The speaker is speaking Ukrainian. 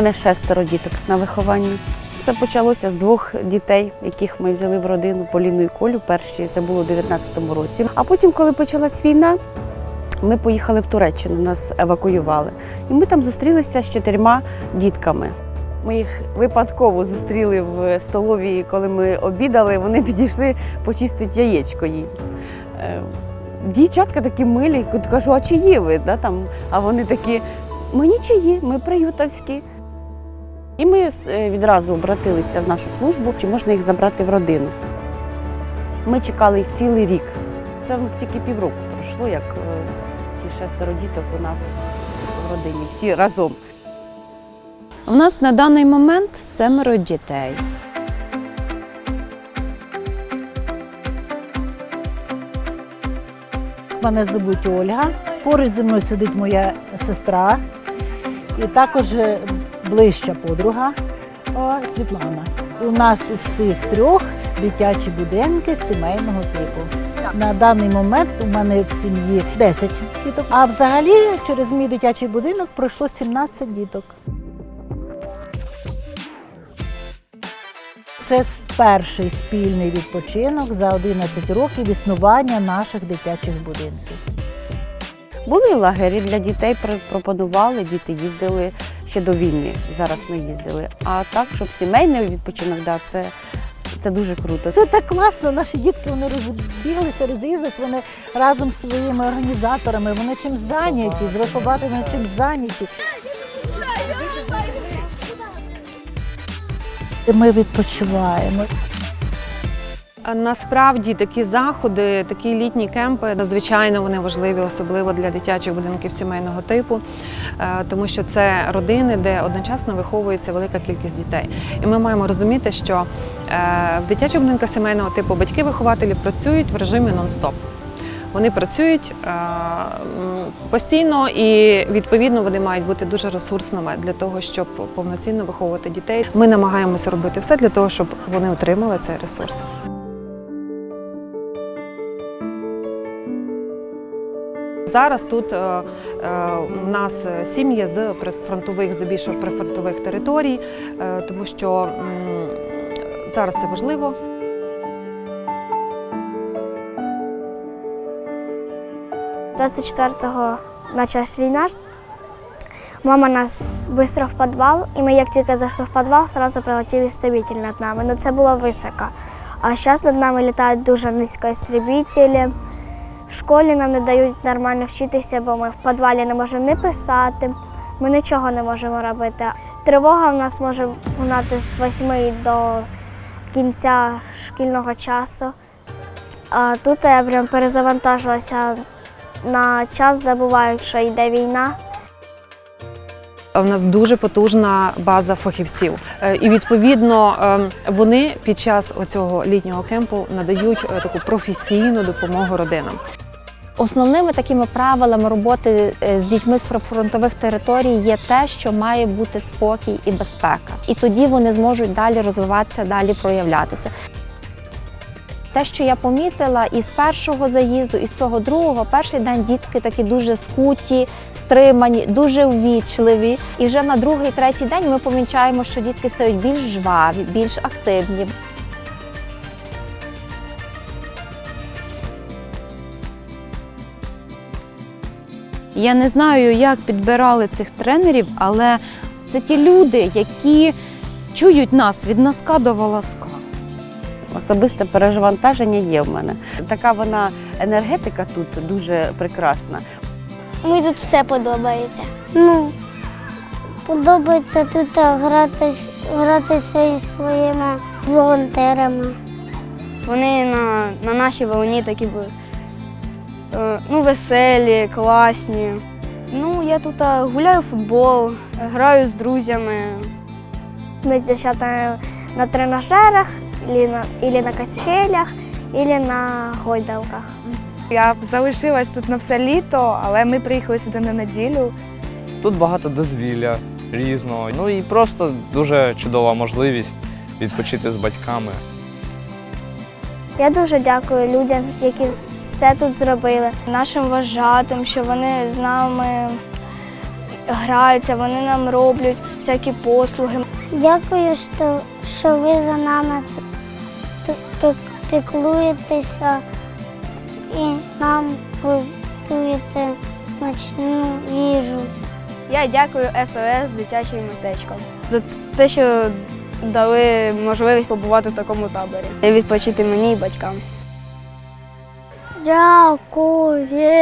мене шестеро діток на вихованні. Все почалося з двох дітей, яких ми взяли в родину Поліну і Колю. Перші це було у 19-му році. А потім, коли почалась війна, ми поїхали в Туреччину, нас евакуювали. І ми там зустрілися з чотирма дітками. Ми їх випадково зустріли в столовій, коли ми обідали. Вони підійшли почистити яєчко їй. Е, Дівчатка такі милі, кажу, а чиї ви? Да, там? А вони такі, ми нічиї, ми приютовські. І ми е, відразу обратилися в нашу службу, чи можна їх забрати в родину. Ми чекали їх цілий рік. Це тільки півроку пройшло, як е, ці шестеро діток у нас в родині, всі разом. У нас на даний момент семеро дітей. Мене звуть Ольга. Поруч зі мною сидить моя сестра і також е, ближча подруга Світлана. У нас у всіх трьох дитячі будинки сімейного типу. На даний момент у мене в сім'ї 10 діток, а взагалі через мій дитячий будинок пройшло 17 діток. Це перший спільний відпочинок за 11 років існування наших дитячих будинків. Були лагері для дітей, пр- пропонували, діти їздили ще до війни, зараз не їздили. А так, щоб сімейний відпочинок, да, це, це дуже круто. Це так класно. Наші дітки вони розбіглися, роз'їздились, вони разом з своїми організаторами, вони чим зайняті, з вихователями чим зайняті. Ми відпочиваємо. Насправді такі заходи, такі літні кемпи надзвичайно вони важливі, особливо для дитячих будинків сімейного типу, е, тому що це родини, де одночасно виховується велика кількість дітей. І ми маємо розуміти, що е, в дитячих будинках сімейного типу батьки-вихователі працюють в режимі нон-стоп. Вони працюють е, постійно і відповідно вони мають бути дуже ресурсними для того, щоб повноцінно виховувати дітей. Ми намагаємося робити все для того, щоб вони отримали цей ресурс. Зараз тут е, е, у нас сім'ї з прифронтових, здебільшого прифронтових територій, е, тому що зараз це важливо. – 24-го почалась війна. Мама нас швидко в підвал, і ми, як тільки зайшли в підвал, одразу прилетів істребитель над нами. Ну це було високо. А зараз над нами літають дуже низько істребителі. В школі нам не дають нормально вчитися, бо ми в підвалі не можемо не писати, ми нічого не можемо робити. Тривога в нас може лунати з 8 до кінця шкільного часу. А тут я прям перезавантажувалася на час, забуваю, що йде війна. У нас дуже потужна база фахівців, Е, і відповідно е, вони під час оцього літнього кемпу надають е, таку професійну допомогу родинам. Основними такими правилами роботи е, з дітьми з прифронтових територій є те, що має бути спокій і безпека. І тоді вони зможуть далі розвиватися, далі проявлятися. Те, що я помітила із першого заїзду, і з цього другого, перший день дітки такі дуже скуті, стримані, дуже ввічливі. І вже на другий, третій день ми помічаємо, що дітки стають більш жваві, більш активні. Я не знаю, як підбирали цих тренерів, але це ті люди, які чують нас від носка до волоска. Особисте переживантаження є в мене. Така вона енергетика тут дуже прекрасна. Мені тут все подобається. Ну, подобається тут гратись, гратися із своїми волонтерами. Вони на, на нашій волні такі були. Е, Ну, веселі, класні. Ну, я тут е, гуляю в футбол, граю з друзями. Ми з дівчатами на тренажерах, ілі на, ілі на качелях, ілі на гойдалках. Я залишилась тут на все літо, але ми приїхали сюди на неділю. Тут багато дозвілля різного. Ну і просто дуже чудова можливість відпочити з батьками. Я дуже дякую людям, які все тут зробили. Нашим вважатим, що вони з нами граються, вони нам роблять всякі послуги. Дякую, що, що ви за нами піклуєтеся і нам готуєте смачну їжу. Я дякую СОС дитячим містечком за те, що дали можливість побувати в такому таборі і відпочити мені і батькам. Дякуємо.